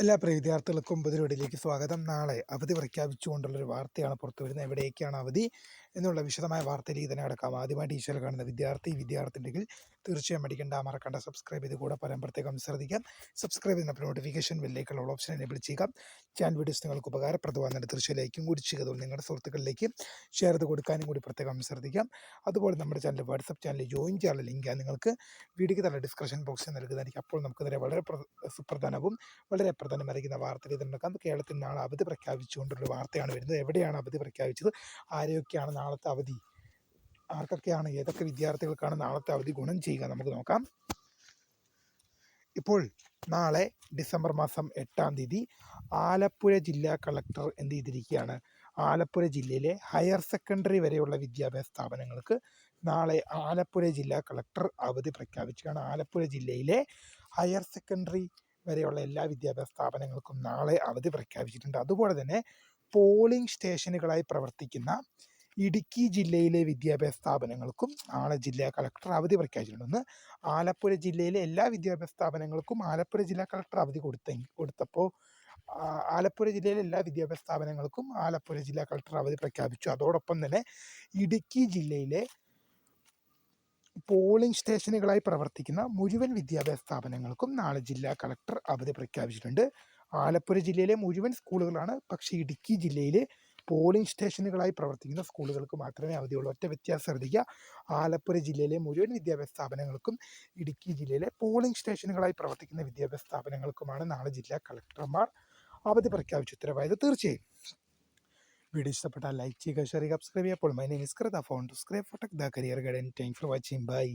എല്ലാ പ്രിയ വിദ്യാർത്ഥികൾക്കും പുതിയ പുതിയൊടിലേക്ക് സ്വാഗതം. നാളെ അവധി പ്രഖ്യാപിച്ചുകൊണ്ടുള്ളൊരു വാർത്തയാണ് പുറത്തു വരുന്നത് എവിടേക്കാണ് അവധി? എന്നുള്ള വിശദമായ വാർത്തയിലേക്ക് തന്നെ കിടക്കാം. ആദ്യമായി ടീച്ചർ കാണുന്ന വിദ്യാർത്ഥി വിദ്യാർത്ഥിണ്ടെങ്കിൽ തീർച്ചയായും അടിക്കേണ്ട മറക്കേണ്ട സബ്സ്ക്രൈബ് ചെയ്ത് കൂടെ പലം പ്രത്യേകം ശ്രദ്ധിക്കാം. സബ്സ്ക്രൈബ് ചെയ്യുന്ന നോട്ടിഫിക്കേഷൻ ബെല്ലേക്കുള്ള ഓപ്ഷൻ എനേബിൾ ചെയ്യുക. ചാനൽ വീഡിയോസ് നിങ്ങൾക്ക് ഉപകാരപ്രദമാണ് തീർച്ചയായും ലൈക്കും കൂടി ചെയ്യുക. അതുകൊണ്ട് നിങ്ങളുടെ സുഹൃത്തുക്കളിലേക്ക് ഷെയർ ചെയ്ത് കൊടുക്കാനും കൂടി പ്രത്യേകം ശ്രദ്ധിക്കാം. അതുപോലെ നമ്മുടെ ചാനൽ വാട്സപ്പ് ചാനൽ ജോയിൻ ചെയ്യാനുള്ള ലിങ്ക് നിങ്ങൾക്ക് വീഡിയോയ്ക്ക് തന്നെ ഡിസ്ക്രിപ്ഷൻ ബോക്സിൽ നൽകുന്നതായിരിക്കും. അപ്പോൾ നമുക്ക് ഇതിനെ വളരെ സുപ്രധാനവും വളരെ പ്രധാനമായിരിക്കുന്ന വാർത്തകൾ നടക്കാം കേരളത്തിൽ നാളെ അവധി പ്രഖ്യാപിച്ചുകൊണ്ടൊരു വാർത്തയാണ് വരുന്നത്. എവിടെയാണ് അവധി പ്രഖ്യാപിച്ചത്? ആരെയൊക്കെയാണ് നാളത്തെ അവധി. ആർക്കൊക്കെയാണ് ഏതൊക്കെ വിദ്യാർത്ഥികൾക്കാണ് നാളത്തെ അവധി ഗുണം ചെയ്യുക നമുക്ക് നോക്കാം. ഇപ്പോൾ നാളെ ഡിസംബർ മാസം എട്ടാം തീയതി ആലപ്പുഴ ജില്ലാ കളക്ടർ എന്ത് ചെയ്തിരിക്കുകയാണ്? ആലപ്പുഴ ജില്ലയിലെ ഹയർ സെക്കൻഡറി വരെയുള്ള വിദ്യാഭ്യാസ സ്ഥാപനങ്ങൾക്ക് നാളെ ആലപ്പുഴ ജില്ലാ കളക്ടർ അവധി പ്രഖ്യാപിക്കുകയാണ് ആലപ്പുഴ ജില്ലയിലെ ഹയർ സെക്കൻഡറി വരെയുള്ള എല്ലാ വിദ്യാഭ്യാസ സ്ഥാപനങ്ങൾക്കും നാളെ അവധി പ്രഖ്യാപിച്ചിട്ടുണ്ട്. അതുപോലെ തന്നെ പോളിംഗ് സ്റ്റേഷനുകളായി പ്രവർത്തിക്കുന്ന ഇടുക്കി ജില്ലയിലെ വിദ്യാഭ്യാസ സ്ഥാപനങ്ങൾക്കും നാളെ ജില്ലാ കളക്ടർ അവധി പ്രഖ്യാപിച്ചിട്ടുണ്ട്. ആലപ്പുഴ ജില്ലയിലെ എല്ലാ വിദ്യാഭ്യാസ സ്ഥാപനങ്ങൾക്കും ആലപ്പുഴ ജില്ലാ കളക്ടർ അവധി കൊടുത്ത കൊടുത്തപ്പോൾ ആലപ്പുഴ ജില്ലയിലെ എല്ലാ വിദ്യാഭ്യാസ സ്ഥാപനങ്ങൾക്കും ആലപ്പുഴ ജില്ലാ കളക്ടർ അവധി പ്രഖ്യാപിച്ചു. അതോടൊപ്പം തന്നെ ഇടുക്കി ജില്ലയിലെ പോളിംഗ് സ്റ്റേഷനുകളായി പ്രവർത്തിക്കുന്ന മുഴുവൻ വിദ്യാഭ്യാസ സ്ഥാപനങ്ങൾക്കും നാളെ ജില്ലാ കളക്ടർ അവധി പ്രഖ്യാപിച്ചിട്ടുണ്ട്. ആലപ്പുഴ ജില്ലയിലെ മുഴുവൻ സ്കൂളുകളാണ് പക്ഷേ ഇടുക്കി ജില്ലയിലെ പോളിംഗ് സ്റ്റേഷനുകളായി പ്രവർത്തിക്കുന്ന സ്കൂളുകൾക്ക് മാത്രമേ അവധിയുള്ളൂ. ഒറ്റ വ്യത്യാസം ശ്രദ്ധിക്കുക. ആലപ്പുഴ ജില്ലയിലെ മുഴുവൻ വിദ്യാഭ്യാസ സ്ഥാപനങ്ങൾക്കും ഇടുക്കി ജില്ലയിലെ പോളിംഗ് സ്റ്റേഷനുകളായി പ്രവർത്തിക്കുന്ന വിദ്യാഭ്യാസ സ്ഥാപനങ്ങൾക്കുമാണ് നാളെ ജില്ലാ കളക്ടർമാർ അവധി പ്രഖ്യാപിച്ച. ഉത്തരവായത് തീർച്ചയായും. വീഡിയോ ഇഷ്ടപ്പെട്ടാൽ ലൈക്ക് ചെയ്യുക ഷെയർ ചെയ്യുക സബ്സ്ക്രൈബ് ചെയ്യുക. അപ്പോൾ മൈ നെയിം ഇസ് കൃത ഫോൺ ഫോട്ടക് the career guidance thank for watching bye